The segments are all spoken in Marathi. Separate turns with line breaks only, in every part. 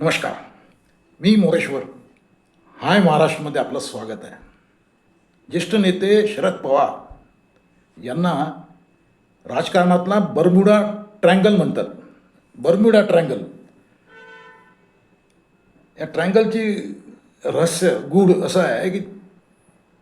नमस्कार. मी मोरेश्वर. हाय महाराष्ट्रमध्ये आपलं स्वागत आहे. ज्येष्ठ नेते शरद पवार यांना राजकारणातला बर्मुडा ट्रँगल म्हणतात. Bermuda triangle. या ट्रँगलची रहस्य गूढ असं आहे की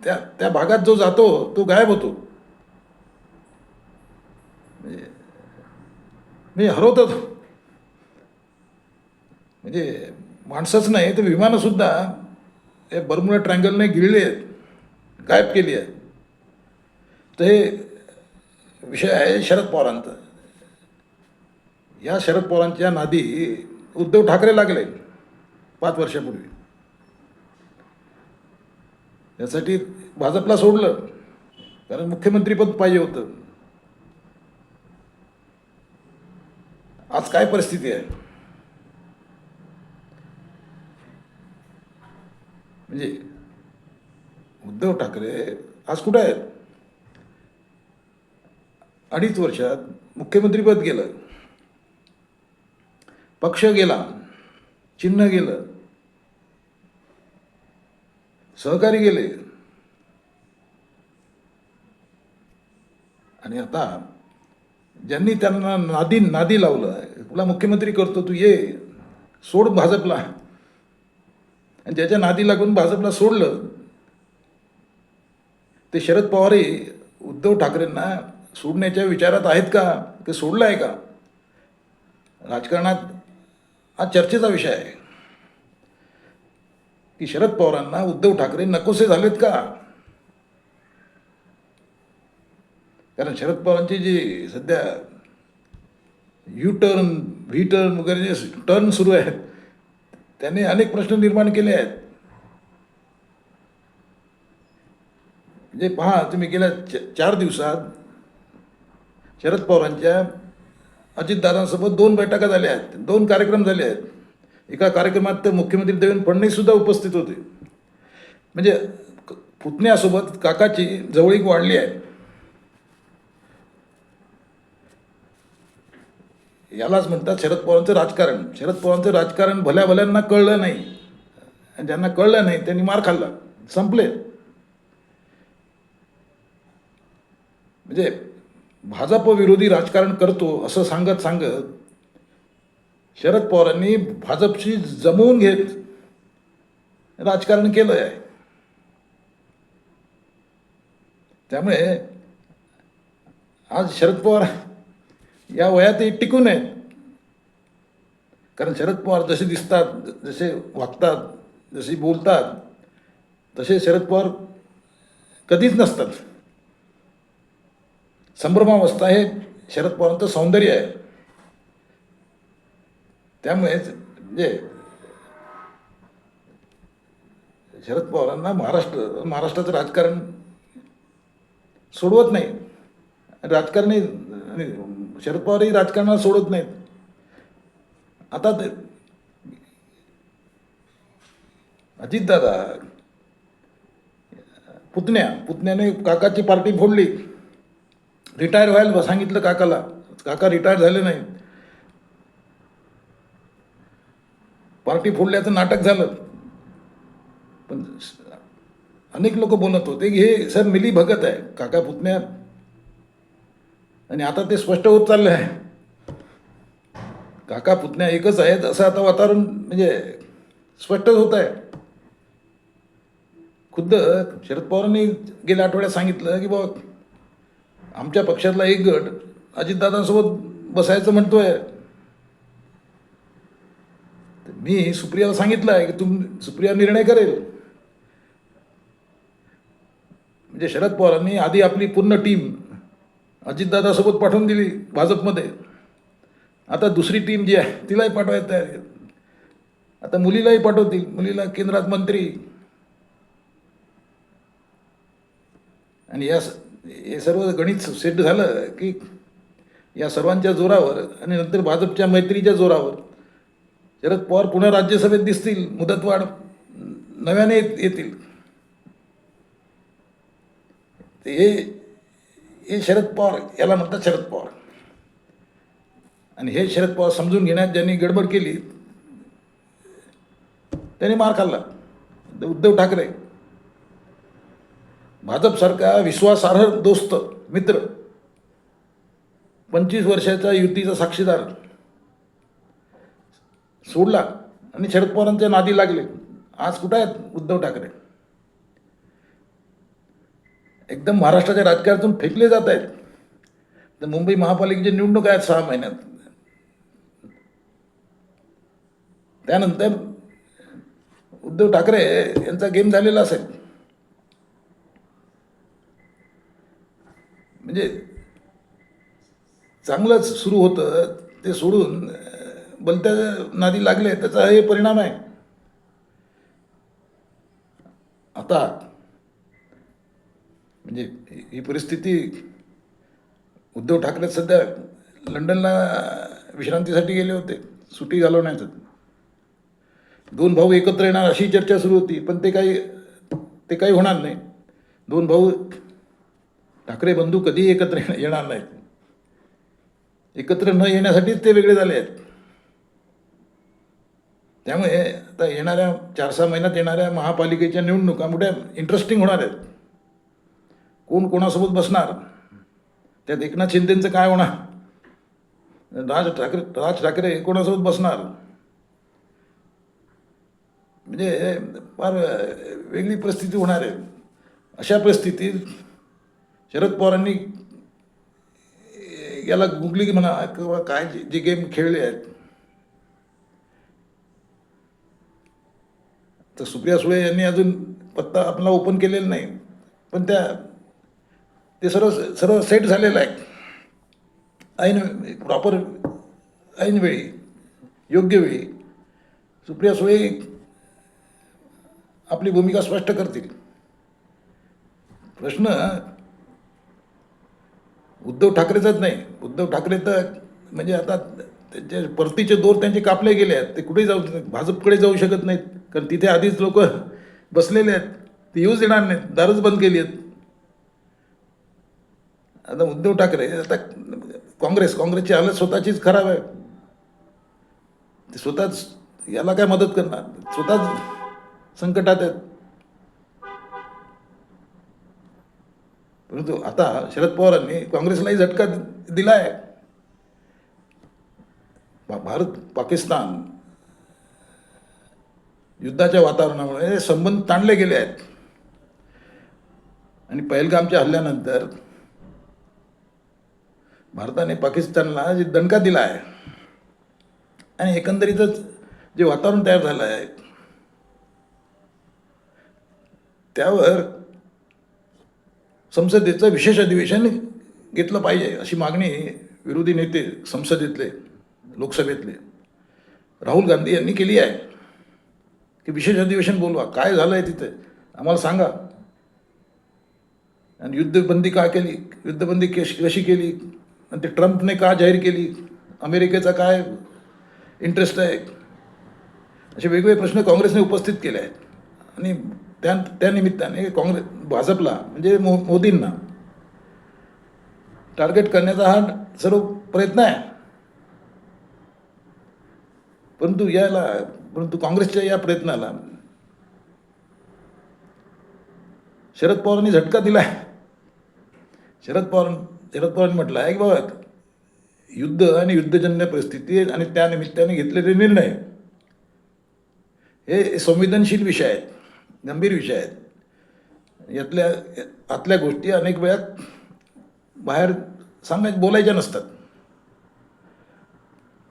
त्या त्या भागात जो जातो तो गायब होतो. म्हणजे मी हरवतात म्हणजे माणसंच नाही तर विमानंसुद्धा हे बर्मुडा ट्रँगलने गिळली आहेत गायब केली आहेत. तर हे विषय आहे शरद पवारांचा. या शरद पवारांच्या नादी उद्धव ठाकरे लागले पाच वर्षापूर्वी. यासाठी भाजपला सोडलं कारण मुख्यमंत्रीपद पाहिजे होतं. आज काय परिस्थिती आहे? म्हणजे उद्धव ठाकरे आज कुठे आहेत? अडीच वर्षात मुख्यमंत्रीपद गेलं. पक्ष गेला. चिन्ह गेलं. सहकारी गेले. आणि आता ज्यांनी त्यांना नादी नादी लावलं तुला मुख्यमंत्री करतो तू ये. सोड भाजपला. आणि ज्याच्या नादी लागून भाजपला सोडलं ते शरद पवार उद्धव ठाकरेंना सोडण्याच्या विचारात आहेत का? ते सोडलं आहे का? राजकारणात हा चर्चेचा विषय आहे. की शरद पवारांना उद्धव ठाकरे नकोसे झालेत का? कारण शरद पवारांची जी सध्या यू टर्न व्ही टर्न वगैरे जे टर्न सुरू आहेत त्याने अनेक प्रश्न निर्माण केले आहेत. म्हणजे पहा तुम्ही गेल्या च- चार दिवसात शरद पवारांच्या अजितदादांसोबत दोन बैठका झाल्या आहेत. दोन कार्यक्रम झाले आहेत. एका कार्यक्रमात तर मुख्यमंत्री देवेंद्र फडणवीससुद्धा उपस्थित होते. म्हणजे पुतण्यासोबत काकाची जवळीक वाढली आहे. यालाच म्हणतात शरद पवारांचं राजकारण. शरद पवारांचं राजकारण भल्या भल्यांना कळलं नाही. आणि ज्यांना कळलं नाही त्यांनी मार खाल्ला. संपले. म्हणजे भाजप विरोधी राजकारण करतो असं सांगत सांगत शरद पवारांनी भाजपशी जमवून घेत राजकारण केलं आहे त्यामुळे आज शरद पवार या वयातही टिकून आहेत. कारण शरद पवार जसे दिसतात जसे वागतात जसे बोलतात तसे शरद पवार कधीच नसतात. संभ्रमावस्था हे शरद पवारांचं सौंदर्य आहे. त्यामुळेच म्हणजे शरद पवारांना महाराष्ट्र महाराष्ट्राचं राजकारण सोडवत नाही. राजकारणी आणि शरद पवारही राजकारणाला सोडत नाहीत. आता ते अजितदादा पुतण्या पुतण्याने काकाची पार्टी फोडली. रिटायर व्हायला सांगितलं काकाला. काका रिटायर झाले नाही पार्टी फोडल्याचं नाटक झालं. पण अनेक लोक बोलत होते की हे सर मिली भगत आहे. काका पुतण्या आणि आता ते स्पष्ट होत चाललं आहे काका पुतण्या एकच आहेत असं आता वातावरण म्हणजे स्पष्टच होत आहे. खुद्द शरद पवारांनी गेल्या आठवड्यात सांगितलं की बाबा आमच्या पक्षातला एक गट अजितदादांसोबत बसायचं म्हणतोय. तर मी सुप्रियाला सांगितलं आहे की तुम सुप्रिया निर्णय करेल. म्हणजे शरद पवारांनी आधी आपली पूर्ण टीम अजितदादासोबत पाठवून दिली भाजपमध्ये. आता दुसरी टीम जी आहे तिलाही पाठवायला तयार आहे. आता मुलीलाही पाठवतील. मुलीला केंद्रात मंत्री. आणि या हे सर्व गणित सेट झालं की या सर्वांच्या जोरावर आणि नंतर भाजपच्या मैत्रीच्या जोरावर शरद पवार पुन्हा राज्यसभेत दिसतील. मुदतवाढ नव्याने येतील. ते हे शरद पवार याला म्हणतात शरद पवार. आणि हे शरद पवार समजून घेण्यात ज्यांनी गडबड केली त्यांनी मार खाल्ला. उद्धव ठाकरे. भाजपसारखा विश्वासार्ह दोस्त मित्र पंचवीस वर्षाचा युतीचा साक्षीदार सोडला आणि शरद पवारांच्या नादी लागले. आज कुठं आहेत उद्धव ठाकरे? एकदम महाराष्ट्राच्या राजकारणातून फेकले जात आहेत. तर मुंबई महापालिकेची निवडणूक आहेत सहा महिन्यात. त्यानंतर उद्धव ठाकरे यांचा गेम झालेला असेल. म्हणजे चांगलंच सुरू होतं ते सोडून बलत्या नादी लागले त्याचा हे परिणाम आहे. आता म्हणजे ही- परिस्थिती उद्धव ठाकरे सध्या लंडनला विश्रांतीसाठी गेले होते. सुट्टी घालवण्याचं. दोन भाऊ एकत्र येणार अशी चर्चा सुरू होती पण ते काही ते काही होणार नाही. दोन भाऊ ठाकरे बंधू कधीही एकत्र येणार नाहीत. एकत्र न येण्यासाठीच ते वेगळे झाले आहेत. त्यामुळे आता येणाऱ्या चार सहा महिन्यात येणाऱ्या महापालिकेच्या निवडणुका मोठ्या इंटरेस्टिंग होणार आहेत. कोण कोणासोबत बसणार? त्यात एकनाथ शिंदेचं काय होणार? राज ठाकरे राज ठाकरे कोणासोबत बसणार? म्हणजे फार वेगळी परिस्थिती होणार आहे. अशा परिस्थितीत शरद पवारांनी याला गुगली म्हणा किंवा काय जे- जे गेम खेळले आहेत. तर सुप्रिया सुळे यांनी अजून पत्ता आपला ओपन केलेला नाही. पण त्या ते सर्व सर्व सेट झालेलं आहे. ऐन प्रॉपर ऐन वेळी योग्य वेळी सुप्रिया सुळे आपली भूमिका स्पष्ट करतील. प्रश्न उद्धव ठाकरेचाच नाही. उद्धव ठाकरे तर म्हणजे आता त्यांचे परतीचे दोर त्यांचे कापले गेले आहेत. ते कुठेही जाऊ भाजपकडे जाऊ शकत नाहीत. कारण तिथे आधीच लोक बसलेले आहेत. ते येऊच येणार नाहीत. दारच बंद केली आहेत. आता उद्धव ठाकरे आता काँग्रेस काँग्रेसची हालत स्वतःचीच खराब आहे. ते स्वतःच याला काय मदत करणार? स्वतःच संकटात आहेत. परंतु आता शरद पवारांनी काँग्रेसलाही झटका दिला आहे भारत पाकिस्तान युद्धाच्या वातावरणामुळे संबंध ताणले गेले आहेत. आणि पहलगामच्या हल्ल्यानंतर भारताने पाकिस्तानला जे दणका दिला आहे आणि एकंदरीतच जे वातावरण तयार झालं आहे त्यावर संसदेचं विशेष अधिवेशन घेतलं पाहिजे अशी मागणी विरोधी नेते संसदेतले लोकसभेतले. राहुल गांधी यांनी केली आहे. की विशेष अधिवेशन बोलवा. काय झालं आहे तिथे? आम्हाला सांगा. आणि युद्धबंदी का केली? युद्धबंदी कशी कशी केली? आणि ते ट्रम्पने का जाहीर केली? अमेरिकेचा काय इंटरेस्ट आहे? असे वेगवेगळे प्रश्न काँग्रेसने उपस्थित केले आहेत. आणि त्या त्यानिमित्ताने काँग्रेस भाजपला म्हणजे मो मोदींना टार्गेट करण्याचा हा सर्व प्रयत्न आहे. परंतु याला परंतु काँग्रेसच्या या प्रयत्नाला शरद पवारांनी झटका दिला आहे शरद पवार शरद पवारांनी म्हटलं आहे की बाबा युद्ध आणि युद्धजन्य परिस्थिती आणि त्या निमित्ताने घेतलेले निर्णय हे संवेदनशील विषय आहेत गंभीर विषय आहेत. यातल्या आतल्या गोष्टी अनेक वेळात बाहेर सांगाय बोलायच्या नसतात.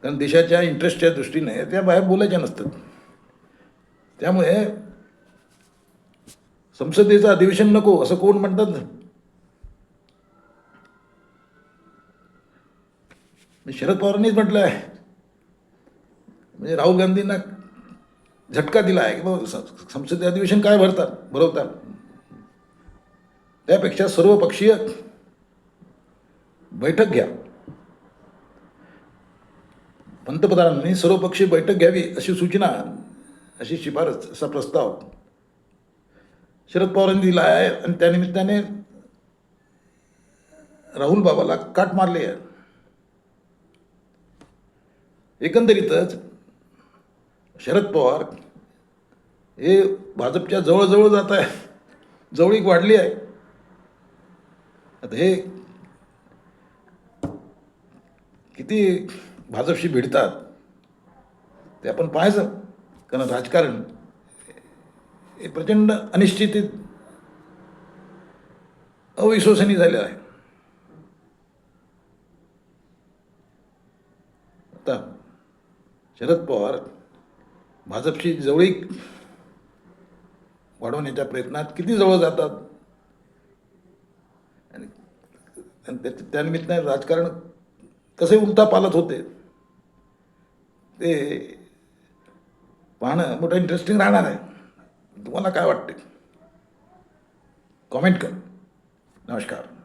कारण देशाच्या इंटरेस्टच्या दृष्टीने त्या बाहेर बोलायच्या नसतात. त्यामुळे संसदेचं अधिवेशन नको असं कोण म्हणतात? शरद पवारांनीच म्हटलं आहे म्हणजे राहुल गांधींना झटका दिला आहे की बाबा संसदीय अधिवेशन काय भरतात? भरवतात. त्यापेक्षा सर्वपक्षीय बैठक घ्या. पंतप्रधानांनी सर्वपक्षीय बैठक घ्यावी अशी सूचना अशी शिफारस असा प्रस्ताव शरद पवारांनी दिला आहे आणि त्यानिमित्ताने राहुल बाबाला काट मारली आहे. एकंदरीतच शरद पवार हे भाजपच्या जवळजवळ जात आहे. जवळीक वाढली आहे. आता हे किती भाजपशी भिडतात ते आपण पाहायचं. कारण राजकारण हे प्रचंड अनिश्चितीत अविश्वसनीय झाले आहे. आता शरद पवार भाजपशी जवळीक वाढवण्याच्या प्रयत्नात किती जवळ जातात? आणि त्या- त्यानिमित्ताने राजकारण कसे उलथा पालत होते? ते पाहणं मोठं इंटरेस्टिंग राहणार आहे. तुम्हाला काय वाटते? कॉमेंट कर. नमस्कार.